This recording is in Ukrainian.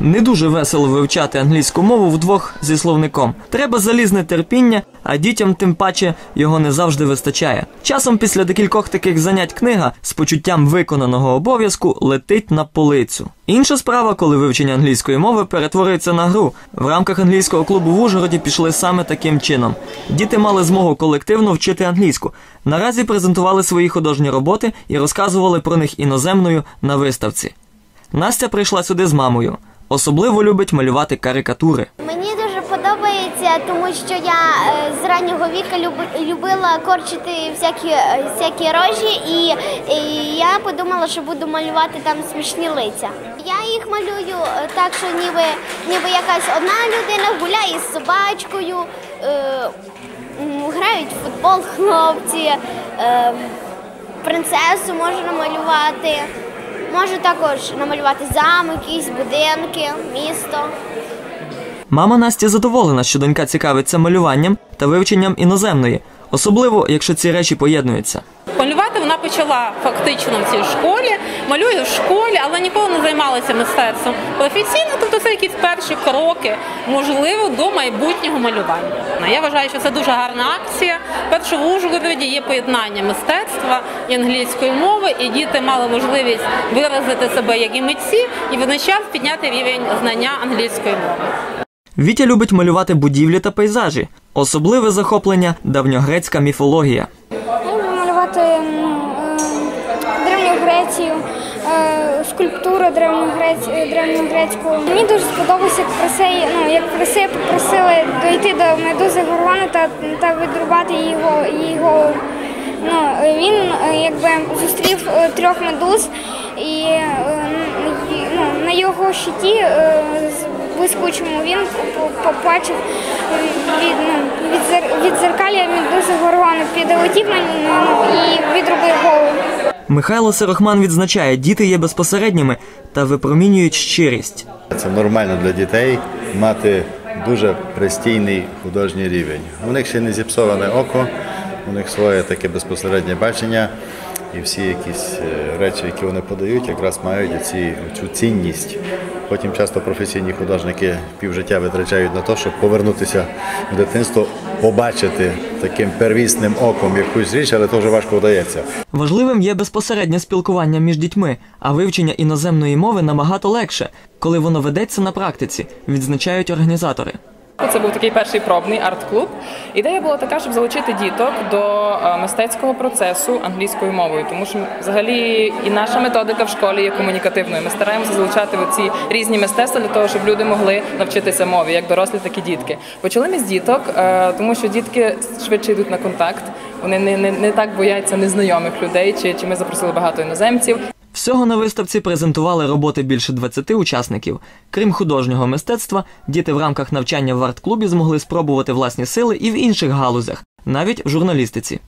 Не дуже весело вивчати англійську мову вдвох зі словником. Треба залізне терпіння, а дітям тим паче його не завжди вистачає. Часом після декількох таких занять книга з почуттям виконаного обов'язку летить на полицю. Інша справа, коли вивчення англійської мови перетворюється на гру. В рамках англійського клубу в Ужгороді пішли саме таким чином. Діти мали змогу колективно вчити англійську. Наразі презентували свої художні роботи і розказували про них іноземною на виставці. Настя прийшла сюди з мамою. Особливо любить малювати карикатури. Мені дуже подобається, тому що я е, з раннього люби- любила корчити всякі, е, всякі рожі, і, і я подумала, що буду малювати там смішні лиця. Я їх малюю е, так, що ніби, ніби якась одна людина гуляє з собачкою, е, грають в футбол хлопці, е, принцесу можу намалювати. Можу також намалювати замки, якісь будинки, місто. Мама Насті задоволена, що донька цікавиться малюванням та вивченням іноземної, особливо якщо ці речі поєднуються. Вона почала фактично в цій школі, малює в школі, але ніколи не займалася мистецтвом професійно, тобто це якісь перші кроки, можливо, до майбутнього малювання. Ну, Я вважаю, що це дуже гарна акція. Перше в Ужгороді є поєднання мистецтва і англійської мови, і діти мали можливість виразити себе як і митці, і водночас підняти рівень знання англійської мови. Вітя любить малювати будівлі та пейзажі, особливе захоплення давньогрецька міфологія. Я малювати скульптуру е, древньогрецьку. Мені дуже сподобалося, як Пресей, ну, як Пресея попросили дойти до медузи Горгони та, та відрубати її го- її. Ну, він е, якби зустрів е, трьох медуз і ну, на його щиті з- блискучому він побачив від, ну, від, від зеркалля медузи Горгони, підлетів на ньому і відрубив голову. Михайло Сорохман відзначає, діти є безпосередніми та випромінюють щирість. Це нормально для дітей мати дуже пристійний художній рівень. У них ще не зіпсоване око, у них своє таке безпосереднє бачення, і всі якісь е, речі, які вони подають, якраз мають цю цінність. Потім часто професійні художники півжиття витрачають на те, щоб повернутися в дитинство, побачити таким первісним оком якусь річ, але дуже важко вдається. Важливим є безпосереднє спілкування між дітьми, а вивчення іноземної мови набагато легше, коли воно ведеться на практиці, відзначають організатори. Це був такий перший пробний арт-клуб. Ідея була така, щоб залучити діток до е, мистецького процесу англійською мовою, тому що взагалі і наша методика в школі є комунікативною. Ми стараємося залучати ці різні мистецтва для того, щоб люди могли навчитися мові, як дорослі, так і дітки. Почали ми з діток, е, тому що дітки швидше йдуть на контакт. Вони не, не, не так бояться незнайомих людей, чи, чи ми запросили багато іноземців. Всього на виставці презентували роботи більше 20 учасників. Крім художнього мистецтва, діти в рамках навчання в арт-клубі змогли спробувати власні сили і в інших галузях, навіть в журналістиці.